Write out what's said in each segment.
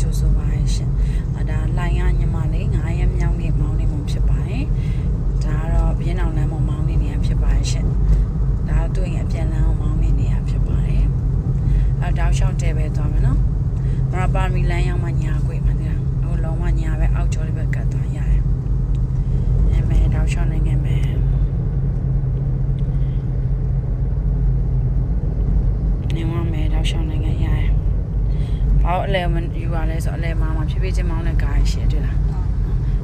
ကြိုဆိုပါရရှင်အာဒါလိုင်ကညီမလေး9ရက်မြောက်နေ့မောင်းနေမှာဖြစ်ပါတယ်ဒါကတော့ဘင်းအောင်လမ်းပေါ်မောင်းနေနေရဖြစ်ပါရရှင်ဒါတော့သူ့ရင်အပြန်လမ်းကိုမောင်းနေနေရဖြစ်ပါတယ်အဲတောက်လျှောက်တဲပဲသွားမယ်နော်မရပါမီလမ်းရောက်မှညာခွေမှန်တယ်ဟိုလုံးဝညာပဲအောက်ကျော်လေးပဲကတ်သွားရတယ်အဲမဲတောက်လျှောက်နိုင်ငယ်မဲနေဝမဲတောက်လျှောက်နိုင်ငယ်ရတယ် ဘာလို့အလဲမယူပါလဲဆိုတော့အလဲမှာမှာဖြည်းဖြည်းချင်းမောင်းတဲ့ကားရှိတယ်လား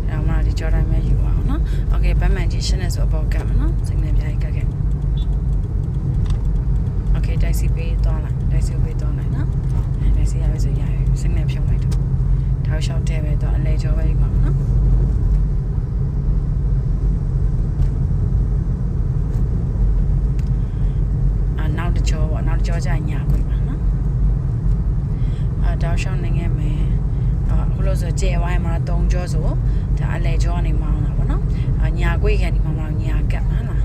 အဲ့တော့မှဒီကြော်တိုင်းပဲယူအောင်နော်โอเคဘတ်မန်ကြီးရှင်းနေဆိုအပေါ်ကတ်မယ်နော်စိတ်နဲ့ပြိုင်ကတ်ခဲ့โอเคတိုက်စီပေးသွားလိုက်တိုက်စီပေးသွားလိုက်နော်အဲတိုက်စီရပြီဆိုရရစိတ်နဲ့ဖြုံလိုက်တော့ထောက်လျှောက်တဲပဲတော့အလဲကြောပဲယူပါမယ်နော်အာနောက်တစ်ကြောပေါ့နောက်တစ်ကြောကျရင်ညာခွေပါနော် အာ တောက်ရှောက်နိုင်ခဲ့မယ်အခုလို့ဆိုကျဲဝိုင်းမှာ3ကြောဆိုဒါအလဲကြောနေမှာအောင်တာပေါ့နော်ညာခွေခံဒီမှာမှာညာကပ်ဟမ်လား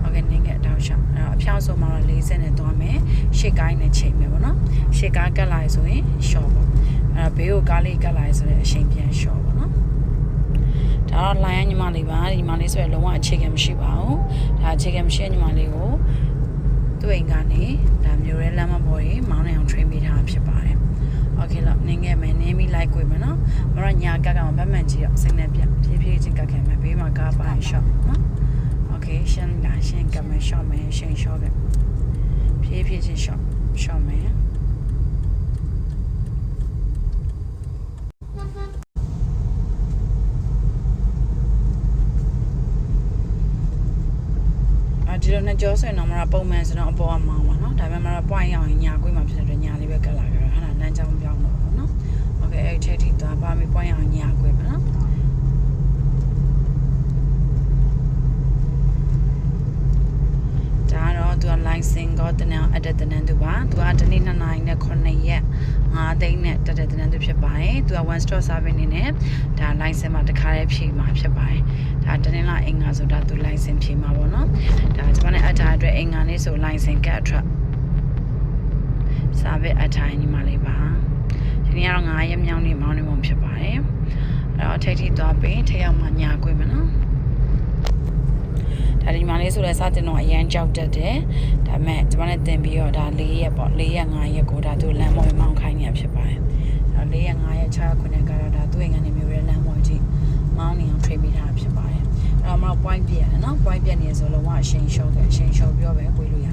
ဟုတ်ကဲ့နင်းကတောက်ရှောက်အဲ့တော့အဖျောက်ဆိုမှာတော့40နဲ့သွားမယ်ရှစ်ကိုင်းနဲ့ချိန်မယ်ပေါ့နော်ရှစ်ကားကပ်လိုက်ဆိုရင်ရှော့ပေါ့အဲ့တော့ဘေးကိုကားလေးကပ်လိုက်ဆိုရင်အချိန်ပြန်ရှော့ပေါ့နော်ဒါတော့လိုင်းရညီမလေးပါညီမလေးဆိုရင်လုံးဝအခြေခံမရှိပါဘူးဒါအခြေခံမရှိတဲ့ညီမလေးကိုသူ့အိမ်ကနေဒါမျိုးရဲလမ်းမပေါ်ရင်မောင်းနေအောင် train ပေးထားဖြစ်ပါတယ် โอเคလောက်နင်းခဲ့မယ်နင်းပြီးလိုက်ကိုမယ်နော်မတော့ညာကက်ကမှဗတ်မှန်ကြည့်တော့စိတ်နဲ့ပြဖြည်းဖြည်းချင်းကက်ခဲ့မယ်ဘေးမှာကားပါရင် shot နော်โอเคရှင်းလာရှင်းကက်မယ် shot မယ်ရှင်း shot ကဖြည်းဖြည်းချင်း shot shot မယ်အဒီလိုနဲ့ကြောဆိုရင်တော့မရပုံမှန်ဆိုတော့အပေါ်ကမောင်းပါနော်ဒါပေမဲ့မရ point ရောက်ရင်ညာကွေးမှာဖြစ်တဲ့အတွက်ညာလေးပဲကတ်လာကြတော့အဲ့ဒါ လမ်းကြောင်းပြောင်းတော့ပေါ့နော်။ဟုတ်ကဲ့အဲ့ဒီထဲထိသွားပါမေပွိုင်းအောင်ညာခွဲပါနော်။ဒါကတော့သူက license ကိုတနင်္ဂနွေအတက်တနင်္ဂနွေသူပါသူကဒီနေ့2နိုင်နဲ့9ရက်5သိန်းနဲ့တက်တဲ့တနင်္ဂနွေဖြစ်ပါတယ်သူက one stop service နေနဲ့ဒါ license မှာတခါတည်းဖြည့်မှာဖြစ်ပါတယ်ဒါတနင်္လာအင်္ဂါဆိုတာသူ license ဖြည့်မှာပေါ့နော်ဒါကျွန်မနဲ့အထားအတွက်အင်္ဂါနေ့ဆို license ကတ်အထွက် service အထိုင်းညီမလေး ဒီနေ့ကတော့9ရက်မြောက်နေ့မောင်းနေမှဖြစ်ပါတယ်အဲ့တော့ထိတ်ထိသွားပြီးထိတ်ရောက်မှညာခွေမယ်နော်ဒါဒီမှာလေးဆိုလဲစတင်တော့အရန်ကြောက်တတ်တယ်ဒါပေမဲ့ဒီမှာနဲ့တင်ပြီးတော့ဒါ၄ရက်ပေါ့၄ရက်၅ရက်ကိုဒါသူလမ်းမော်မောင်းခိုင်းနေရဖြစ်ပါတယ်အဲ၄ရက်၅ရက်6ရက်9ရက်ကတော့ဒါသူ့အိမ်ကနေမျိုးရဲလမ်းမော်ကြည့်မောင်းနေအောင် train ပေးထားဖြစ်ပါတယ်အဲ့တော့မတော့ point ပြရတယ်နော် point ပြနေဆိုလုံးဝအရှိန်ရှော့ခဲ့အရှိန်ရှော့ပြောပဲကိုလို့ရ